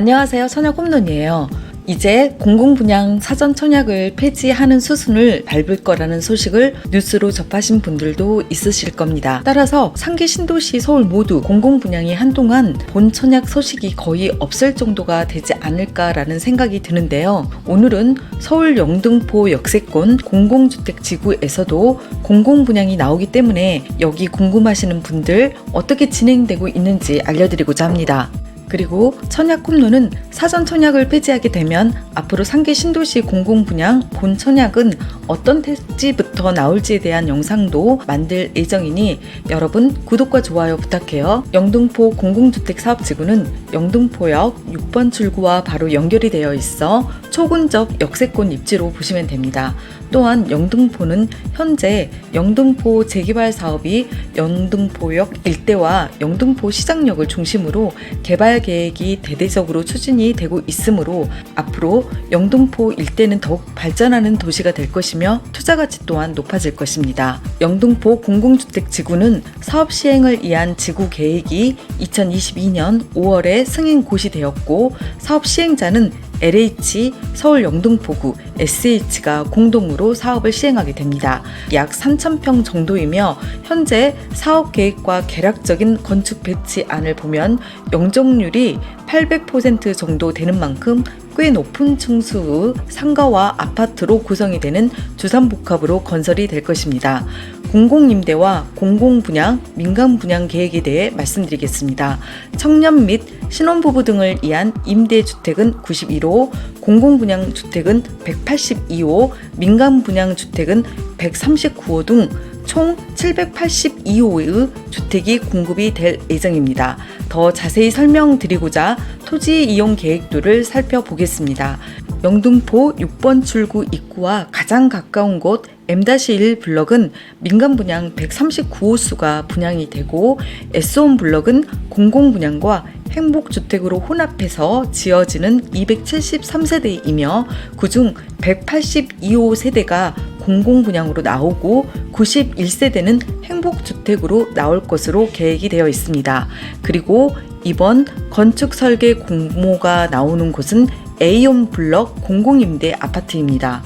안녕하세요. 천약 홈런이에요. 이제 공공분양 사전 청약을 폐지하는 수순을 밟을 거라는 소식을 뉴스로 접하신 분들도 있으실 겁니다. 따라서 상계 신도시 서울 모두 공공분양이 한동안 본 청약 소식이 거의 없을 정도가 되지 않을까라는 생각이 드는데요. 오늘은 서울 영등포 역세권 공공주택 지구에서도 공공분양이 나오기 때문에 여기 궁금하시는 분들 어떻게 진행되고 있는지 알려드리고자 합니다. 그리고 청약 홈런은 사전 청약을 폐지하게 되면 앞으로 상계 신도시 공공분양 본 청약은 어떤 택지부터 나올지에 대한 영상도 만들 예정이니 여러분 구독과 좋아요 부탁해요. 영등포 공공주택 사업지구는 영등포역 6번 출구와 바로 연결이 되어 있어 초근접 역세권 입지로 보시면 됩니다. 또한 영등포는 현재 영등포 재개발 사업이 영등포역 일대와 영등포 시장역을 중심으로 개발 계획이 대대적으로 추진이 되고 있으므로 앞으로 영등포 일대는 더욱 발전하는 도시가 될 것이며 투자 가치 또한 높아질 것입니다. 영등포 공공주택 지구는 사업 시행을 위한 지구 계획이 2022년 5월에 승인 고시되었고 사업 시행자는 LH 서울 영등포구 SH가 공동으로 사업을 시행하게 됩니다. 약 3,000평 정도이며 현재 사업 계획과 계략적인 건축 배치안을 보면 영종률이 800% 정도 되는 만큼 꽤 높은 층수의 상가와 아파트로 구성이 되는 주상복합으로 건설이 될 것입니다. 공공임대와 공공분양, 민간분양 계획에 대해 말씀드리겠습니다. 청년 및 신혼부부 등을 위한 임대주택은 91호, 공공분양주택은 182호, 민간분양주택은 139호 등 총 782호의 주택이 공급이 될 예정입니다. 더 자세히 설명드리고자 토지 이용 계획도를 살펴보겠습니다. 영등포 6번 출구 입구와 가장 가까운 곳 M-1 블럭은 민간 분양 139호수가 분양이 되고 S1 블럭은 공공 분양과 행복주택으로 혼합해서 지어지는 273세대이며 그중 182호 세대가 공공분양으로 나오고 91세대는 행복주택으로 나올 것으로 계획이 되어 있습니다. 그리고 이번 건축 설계 공모가 나오는 곳은 A홈 블럭 공공임대 아파트입니다.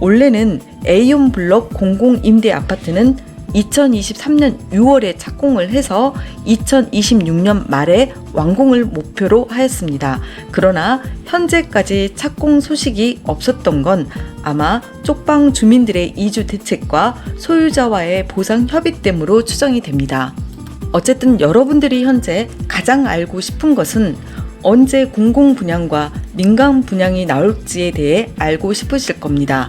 원래는 A홈 블럭 공공 임대 아파트는 2023년 6월에 착공을 해서 2026년 말에 완공을 목표로 하였습니다. 그러나 현재까지 착공 소식이 없었던 건 아마 쪽방 주민들의 이주 대책과 소유자와의 보상 협의 때문으로 추정이 됩니다. 어쨌든 여러분들이 현재 가장 알고 싶은 것은 언제 공공 분양과 민간 분양이 나올지에 대해 알고 싶으실 겁니다.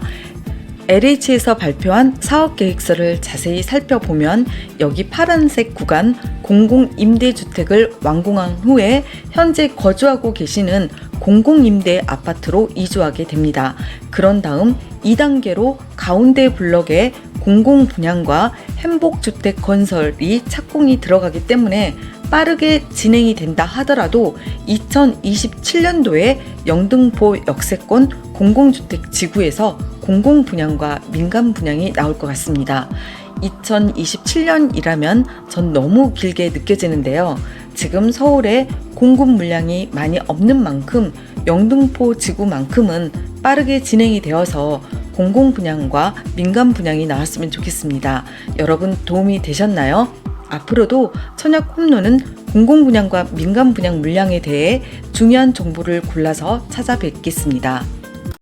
LH에서 발표한 사업 계획서를 자세히 살펴보면 여기 파란색 구간 공공임대주택을 완공한 후에 현재 거주하고 계시는 공공임대 아파트로 이주하게 됩니다. 그런 다음 2단계로 가운데 블럭에 공공분양과 행복주택 건설이 착공이 들어가기 때문에 빠르게 진행이 된다 하더라도 2027년도에 영등포 역세권 공공주택 지구에서 공공 분양과 민간 분양이 나올 것 같습니다. 2027년이라면 전 너무 길게 느껴지는데요. 지금 서울에 공급 물량이 많이 없는 만큼 영등포 지구만큼은 빠르게 진행이 되어서 공공 분양과 민간 분양이 나왔으면 좋겠습니다. 여러분 도움이 되셨나요? 앞으로도 천약 홈런은 공공 분양과 민간 분양 물량에 대해 중요한 정보를 골라서 찾아뵙겠습니다.